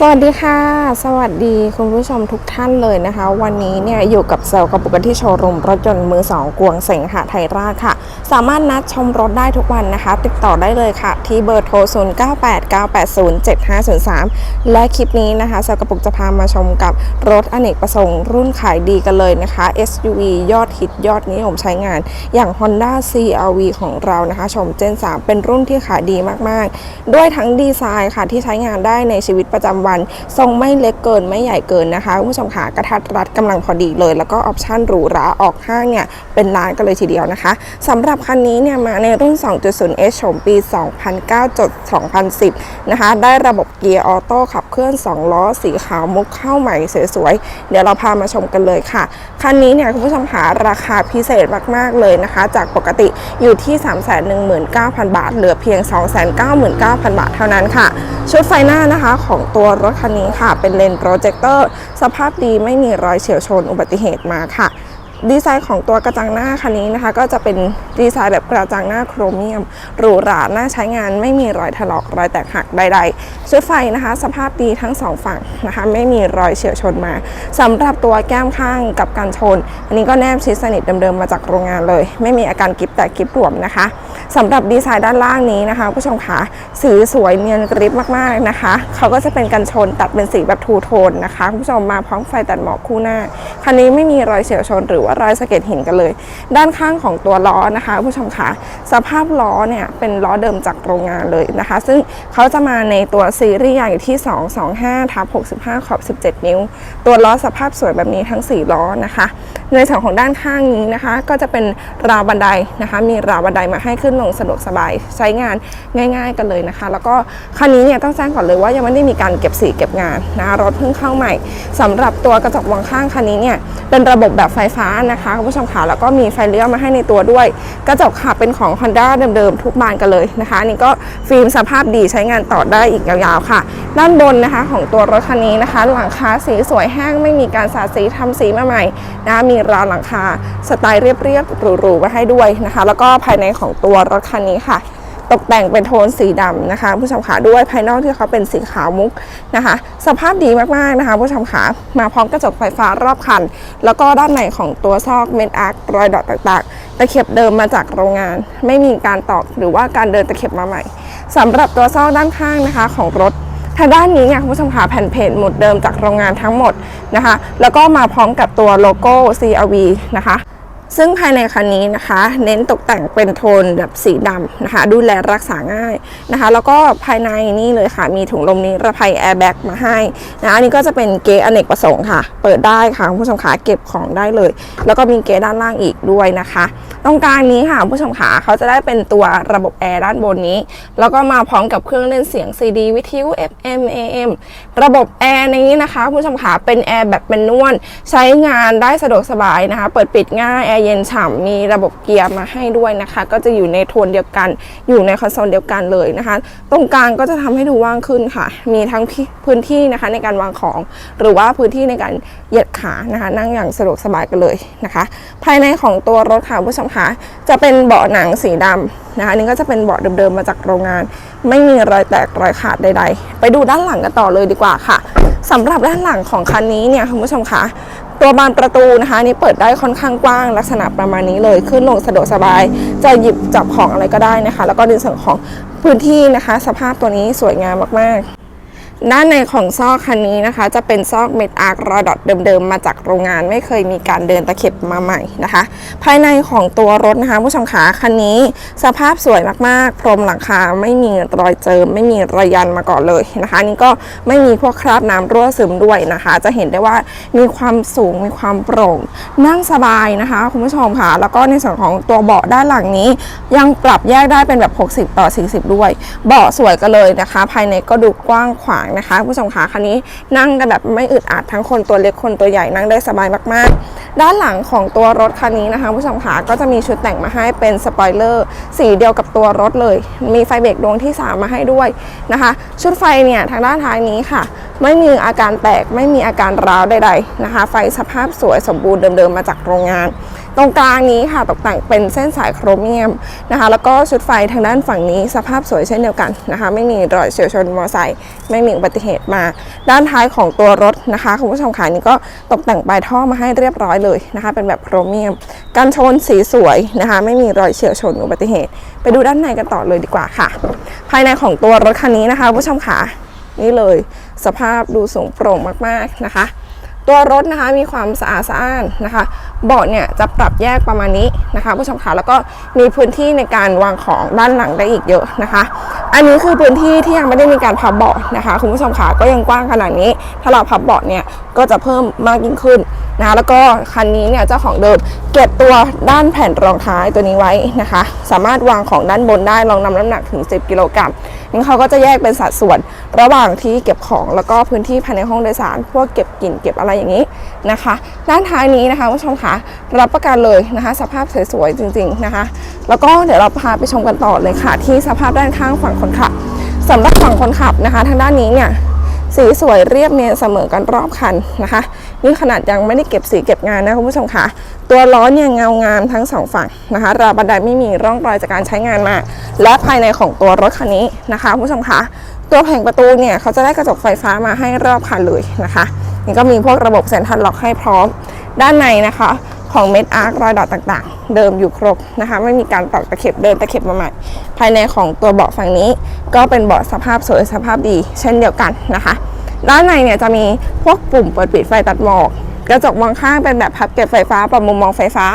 สวัสดีค่ะ สวัสดีคุณผู้ชมทุกท่านเลยนะคะ วันนี้เนี่ยอยู่กับเซลล์กับปุกที่โชว์รูมรถยนต์มือสองกวงเสงหะไทยราชค่ะ สามารถนัดชมรถได้ทุกวันนะคะ ติดต่อได้เลยค่ะ ที่เบอร์โทร 0989807503 และคลิปนี้นะคะเซลล์กับปุกจะพามาชมกับรถอเนกประสงค์รุ่นขายดีกันเลยนะคะ SUV ยอดฮิตยอดนิยมใช้งาน อย่าง Honda CRV ของเรานะคะ ชม Gen 3เป็นรุ่นที่ขายดีมากๆ ด้วยทั้งดีไซน์ค่ะที่ใช้งานได้ในชีวิตประจำวัน ทรงไม่เล็กเกินไม่ใหญ่เกินนะคะคุณผู้ชมค่ะกระทัดรัดกำลังพอดีเลย แล้วก็ออปชั่นหรูหราออกห้างเนี่ยเป็นล้านกันเลยทีเดียวนะคะสำหรับคันนี้เนี่ยมาในรุ่น 2.0 S โฉมปี 2009จด2010 นะคะ ได้ระบบเกียร์ออโต้ขับเคลื่อน 2 ล้อ สีขาวมุกเข้าใหม่สวยๆ เดี๋ยวเราพามาชมกันเลยค่ะ คันนี้เนี่ยคุณผู้ชมหาราคาพิเศษมากๆเลยนะคะ จากปกติอยู่ที่ 319,000 บาท เหลือเพียง 299,000 บาทเท่านั้นค่ะ ชุดไฟหน้านะคะของตัวรถคันนี้ค่ะ เป็นเลนโปรเจคเตอร์สภาพดีไม่มีรอยเฉียวชนอุบัติเหตุมาค่ะ ดีไซน์ของตัวกระจังหน้าคันนี้นะคะ ก็จะเป็นดีไซน์แบบกระจังหน้าโครเมียมหรูหราน่าใช้งานไม่มีรอยถลอกรอยแตกหักใดๆชุดไฟนะคะ สภาพดีทั้งสองฝั่งนะคะ ไม่มีรอยเฉียวชนมาสำหรับตัวแก้มข้างกับการชน อันนี้ก็แนบชิดสนิทเดิมๆมาจากโรงงานเลย ไม่มีอาการกิบแตกกิบหลวมนะคะ สำหรับดีไซน์ด้านล่างนี้นะคะผู้ชมคะสีสวยเนียนกริบมากๆนะคะเขาก็จะเป็นกันชนตัดเป็นสีแบบทูโทนนะคะคุณผู้ชมมาพร้อมไฟตัดหมอกคู่หน้าคันนี้ไม่มีรอยเฉียวชนหรือว่ารอยสะเก็ดหินกันเลย ด้านข้างของตัวล้อนะคะผู้ชมคะสภาพล้อเนี่ยเป็นล้อเดิมจากโรงงานเลยนะคะ ซึ่งเขาจะมาในตัวซีรีส์ใหญ่ที่ 225ทับ65 ขอบ 17 นิ้ว ตัวล้อสภาพสวยแบบนี้ทั้ง 4 ล้อนะคะ ในส่วนของด้านข้างนี้นะคะ ก็จะเป็นราวบันไดนะคะ มีราวบันไดมาให้ขึ้นลงสะดวกสบายใช้งานง่าย ๆ กันเลยนะคะ แล้วก็คันนี้เนี่ยต้องแจ้งก่อนเลยว่ายังไม่ได้มีการเก็บสีเก็บงานนะคะรถเพิ่งเข้าใหม่สำหรับตัวกระจกมองข้างคันนี้เนี่ยเป็นระบบแบบไฟฟ้านะคะคุณผู้ชมค่ะแล้วก็มีไฟเลี้ยวมาให้ในตัวด้วย กระจกค่ะเป็นของ Honda เดิมๆทุกบานกันเลยนะคะนี่ก็ฟิล์มสภาพดีใช้งานต่อได้อีกยาวๆค่ะ ด้านบนนะคะของตัวรถคันนี้นะคะ หลังคาสีสวยแห้งไม่มีการสาดสีทำสีมาใหม่นะคะมีราวหลังคาสไตล์เรียบๆหรูๆไว้ให้ด้วยนะคะ แล้วก็ภายในของตัวรถคันนี้ค่ะ ตกแต่งเป็นโทนสีดำนะคะ ผู้ชมขาด้วยภายนอกที่เขาเป็นสีขาวมุกนะคะ สภาพดีมากๆนะคะ ผู้ชมขามาพร้อมกระจกไฟฟ้ารอบคัน แล้วก็ด้านในของตัวซอกเม็ดอาร์ครอยดอทต่างๆตะเข็บเดิมมาจากโรงงาน ไม่มีการตอกหรือว่าการเดินตะเข็บมาใหม่สำหรับตัวซอกด้านข้างนะคะของรถ ทางด้านนี้เนี่ยคุณผู้ชมค่ะแผ่นเพจหมดเดิมจากโรงงานทั้งหมดนะคะ แล้วก็มาพร้อมกับตัวโลโก้ CRV นะคะ ซึ่งภายในคันนี้นะคะ เน้นตกแต่งเป็นโทนแบบสีดำนะคะ ดูแลรักษาง่ายนะคะ แล้วก็ภายในนี่เลยค่ะ มีถุงลมนิรภัยแอร์แบ็กมาให้นะอันนี้ก็จะเป็นเก๊อเนกประสงค์ค่ะ เปิดได้ค่ะผู้ชมขาเก็บของได้เลย แล้วก็มีเก๊ด้านล่างอีกด้วยนะคะตรงกลางนี้ค่ะผู้ชมขาเขาจะได้เป็นตัวระบบแอร์ด้านบนนี้ แล้วก็มาพร้อมกับเครื่องเล่นเสียง CD วิทยุ FM AM ระบบแอร์ในนี้นะคะผู้ชมขาเป็นแอร์แบบเป็นนวลใช้งานได้สะดวกสบายนะคะ เปิดปิดง่ายร์เย็นฉ่ำมีระบบเกียร์มาให้ด้วยนะคะ ก็จะอยู่ในโทนเดียวกัน อยู่ในคอนโซลเดียวกันเลยนะคะ ตรงกลางก็จะทำให้ดูว่างขึ้นค่ะ มีทั้งพื้นที่นะคะในการวางของ หรือว่าพื้นที่ในการเหยียดขานะคะ นั่งอย่างสะดวกสบายกันเลยนะคะ ภายในของตัวรถค่ะผู้ชมคะจะเป็นเบาะหนังสีดำนะคะอันนี้ก็จะเป็นเบาะเดิมๆมาจากโรงงาน ไม่มีรอยแตกรอยขาดใด ๆ ไปดูด้านหลังกันต่อเลยดีกว่าค่ะสำหรับด้านหลังของคันนี้เนี่ยคุณผู้ชมคะ ตัวบานประตูนะคะนี้เปิดได้ค่อนข้างกว้างลักษณะประมาณนี้เลย ขึ้นลงสะดวกสบาย จะหยิบจับของอะไรก็ได้นะคะ แล้วก็ในส่วนของพื้นที่นะคะ สภาพตัวนี้สวยงามมากๆ ด้านในของซอกคันนี้นะคะ จะเป็นซอกเม็ดอาร์ครอดอทเดิมๆ มาจากโรงงานไม่เคยมีการเดินตะเข็บมาใหม่นะคะ ภายในของตัวรถนะคะผู้ชมขาคันนี้สภาพสวยมากๆ พรมหลังคาไม่มีรอยเจิม ไม่มีรอยยันมาก่อนเลยนะคะ นี่ก็ไม่มีพวกคราบน้ำรั่วซึมด้วยนะคะ จะเห็นได้ว่ามีความสูงมีความโปร่ง นั่งสบายนะคะคุณผู้ชมค่ะ แล้วก็ในส่วนของตัวเบาะด้านหลังนี้ ยังปรับแยกได้เป็นแบบ 60 ต่อ 40 ด้วย เบาะสวยกันเลยนะคะ ภายในก็ดูกว้างขวางนะคะผู้ชมคะคันนี้นั่งกันแบบไม่อึดอัดทั้งคนตัวเล็กคนตัวใหญ่นั่งได้สบายมากๆ ด้านหลังของตัวรถคันนี้นะคะผู้ชมคะก็จะมีชุดแต่งมาให้เป็นสปอยเลอร์สีเดียวกับตัวรถเลย มีไฟเบรกดวงที่ 3 มาให้ด้วยนะคะ ชุดไฟเนี่ยทางด้านท้ายนี้ค่ะ ไม่มีอาการแตกไม่มีอาการร้าวใดๆนะคะ ไฟสภาพสวยสมบูรณ์เดิมๆมาจากโรงงาน ตรงกลางนี้ค่ะตกแต่งเป็นเส้นสายโครเมียมนะคะ แล้วก็ชุดไฟทางด้านฝั่งนี้สภาพสวยเช่นเดียวกันนะคะ ไม่มีรอยเฉียวชนมอเตอร์ไซค์ไม่มีอุบัติเหตุมา ด้านท้ายของตัวรถนะคะคุณผู้ชมค่ะนี่ก็ตกแต่งปลายท่อมาให้เรียบร้อยเลยนะคะ เป็นแบบโครเมียมกันชนสีสวยนะคะ ไม่มีรอยเฉียวชนอุบัติเหตุ ไปดูด้านในกันต่อเลยดีกว่าค่ะ ภายในของตัวรถคันนี้นะคะคุณผู้ชมค่ะนี่เลย สภาพดูสูงโปร่งมากๆนะคะ ตัวรถนะคะมีความสะอาดสะอ้านนะคะ เบาะเนี่ยจะปรับแยกประมาณนี้นะคะ ผู้ชมคะแล้วก็มีพื้นที่ในการวางของด้านหลังได้อีกเยอะนะคะ อันนี้คือพื้นที่ที่ยังไม่ได้มีการพับเบาะนะคะคุณผู้ชมคะก็ยังกว้างขนาดนี้ ถ้าเราพับเบาะเนี่ยก็จะเพิ่มมากยิ่งขึ้น นะแล้วก็คันนี้เนี่ยเจ้าของเดิมเก็บตัวด้านแผ่นรองท้ายตัวนี้ไว้นะคะ สามารถวางของด้านบนได้รองนำน้ำหนักถึง 10 กิโลกรัมงั้นเขาก็จะแยกเป็นสัดส่วน ระหว่างที่เก็บของแล้วก็พื้นที่ภายในห้องโดยสาร พวกเก็บกลิ่นเก็บอะไรอย่างนี้นะคะ ด้านท้ายนี้นะคะผู้ชมคะรับประกันเลยนะคะ สภาพสวยๆจริง ๆนะคะ แล้วก็เดี๋ยวเราพาไปชมกันต่อเลยค่ะ ที่สภาพด้านข้างฝั่งคนขับสำหรับฝั่งคนขับนะคะ ทางด้านนี้เนี่ยสีสวยเรียบเนียนเสมอกันรอบคันนะคะ นี่ขนาดยังไม่ได้เก็บสีเก็บงานนะคุณผู้ชมคะตัวล้อเนี่ยเงางามทั้งสองฝั่งนะคะราวบันไดไม่มีร่องรอยจากการใช้งานมา และภายในของตัวรถคันนี้นะคะคุณผู้ชมคะตัวแผงประตูเนี่ยเขาจะได้กระจกไฟฟ้ามาให้รอบคันเลยนะคะนี่ก็มีพวกระบบเซ็นทรัลล็อกให้พร้อม ด้านในนะคะของเม็ดอาร์ครอยดอทต่างๆ เดิมอยู่ครบนะคะไม่มีการตอกตะเข็บเดินตะเข็บมาใหม่ภายในของตัวเบาะฝั่งนี้ ก็เป็นเบาะสภาพสวยสภาพดี เช่นเดียวกันนะคะ ด้านในเนี่ยจะมีพวกปุ่มเปิดปิดไฟตัดหมอก กระจกมองข้างเป็นแบบพับเก็บไฟฟ้าปรับมุมมองไฟฟ้า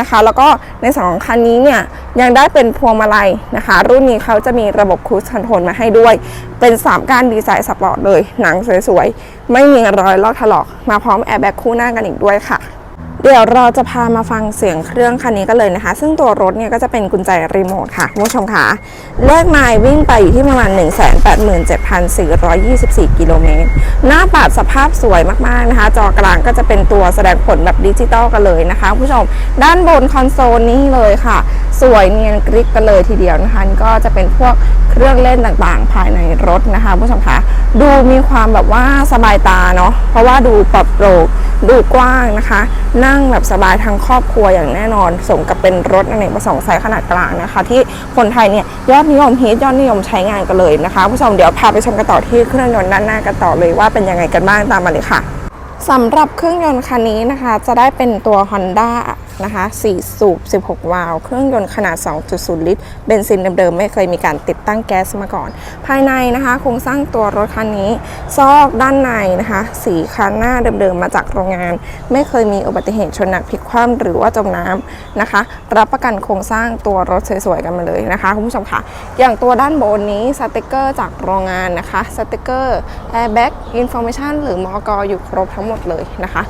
นะคะ แล้วก็ในสองคันนี้เนี่ยยังได้เป็นพวงมาลัยนะคะ รุ่นนี้เขาจะมีระบบคูชคอนโทรลมาให้ด้วย เป็น 3การดีไซน์สปอร์ตเลย หนังสวยๆ ไม่มีรอยลอกถลอก มาพร้อมแอร์แบ็กคู่หน้ากันอีกด้วยค่ะ เดี๋ยวเราจะพามาฟังเสียงเครื่องคันนี้กันเลยนะคะ ซึ่งตัวรถเนี่ยก็จะเป็นกุญแจรีโมทค่ะคุณผู้ชมค่ะเลขไมล์วิ่งไปอยู่ที่ประมาณ 187,424 กิโลเมตร หน้าปัดสภาพสวยมากๆนะคะ จอกลางก็จะเป็นตัวแสดงผลแบบดิจิตอลกันเลยนะคะคุณผู้ชม ด้านบนคอนโซลนี่เลยค่ะ สวยเนียนกริบกันเลยทีเดียวนะคะก็จะเป็นพวกเครื่องเล่นต่างๆ ภายในรถนะคะคุณผู้ชมคะดูมีความแบบว่าสบายตาเนาะเพราะว่าดูปลอดโปร่ง ดูกว้างนะคะ นั่งแบบสบายทั้งครอบครัวอย่างแน่นอน สมกับเป็นรถอเนกประสงค์ไซส์ขนาดกลางนะคะ ที่คนไทยเนี่ยยอดนิยมฮิตยอดนิยมใช้งานกันเลยนะคะผู้ชมเดี๋ยวพาไปชมกันต่อที่เครื่องยนต์ด้านหน้ากันต่อเลยว่าเป็นยังไงกันบ้างตามมาเลยค่ะสำหรับเครื่องยนต์คันนี้นะคะ จะได้เป็นตัว Honda นะคะ 4 สูบ 16 วาล์ว เครื่องยนต์ขนาด 2.0 ลิตร เบนซินเดิมๆ ไม่เคยมีการติดตั้งแก๊สมาก่อน ภายในนะคะ โครงสร้างตัวรถคันนี้ ซอกด้านในนะคะ สีคันหน้าเดิมๆ มาจากโรงงาน ไม่เคยมีอุบัติเหตุชนหนักพลิกคว่ำหรือว่าจมน้ำนะคะ รับประกันโครงสร้างตัวรถสวยๆ กันมาเลยนะคะคุณผู้ชมค่ะ อย่างตัวด้านบนนี้สติกเกอร์จากโรงงานนะคะ สติกเกอร์ Airbag Information หรือมอกอยู่ครบทั้งหมดเลยนะคะ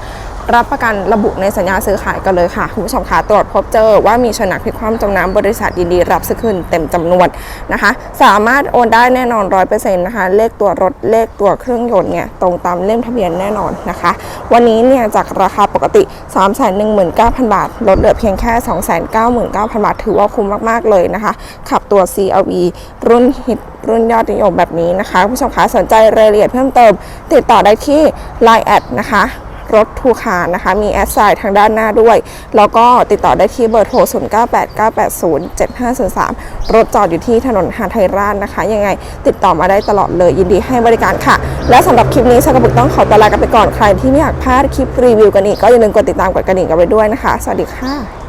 รับประกันระบุในสัญญาซื้อขายกันเลยค่ะ คุณผู้ชมคะตรวจพบเจอว่ามีชนักพิคว่ำจมนำบริษัทยินดีรับซื้อคืนเต็มจำนวนนะคะ สามารถโอนได้แน่นอน100%นต์นะคะ เลขตัวรถเลขตัวเครื่องยนต์เนี่ยตรงตามเล่มทะเบียนแน่นอนนะคะ วันนี้เนี่ยจากราคาปกติ 319,000 บาท ลดเหลือเพียงแค่ 299,000 บาท ถือว่าคุ้มมาก ๆ เลยนะคะ ขับตัว CRV รุ่นฮิตรุ่นยอดนิยมแบบนี้นะคะคุณผู้ชมคะสนใจรายละเอียดเพิ่มเติม ติดต่อได้ที่ Line แอดนะคะ รถทูคารนะคะ มีแอดไซน์ทางด้านหน้าด้วย แล้วก็ติดต่อได้ที่เบอร์โทร 0989807503 รถจอดอยู่ที่ถนนหาไทยราชนะคะ ยังไงติดต่อมาได้ตลอดเลยยินดีให้บริการค่ะ และสำหรับคลิปนี้ชากระบุกต้องขอตัวลากันไปก่อนใครที่ไม่อยากพลาดคลิปรีวิวกันอีกก็อย่าลืมกดติดตามกดกระดิ่งกันไปด้วยนะคะ สวัสดีค่ะ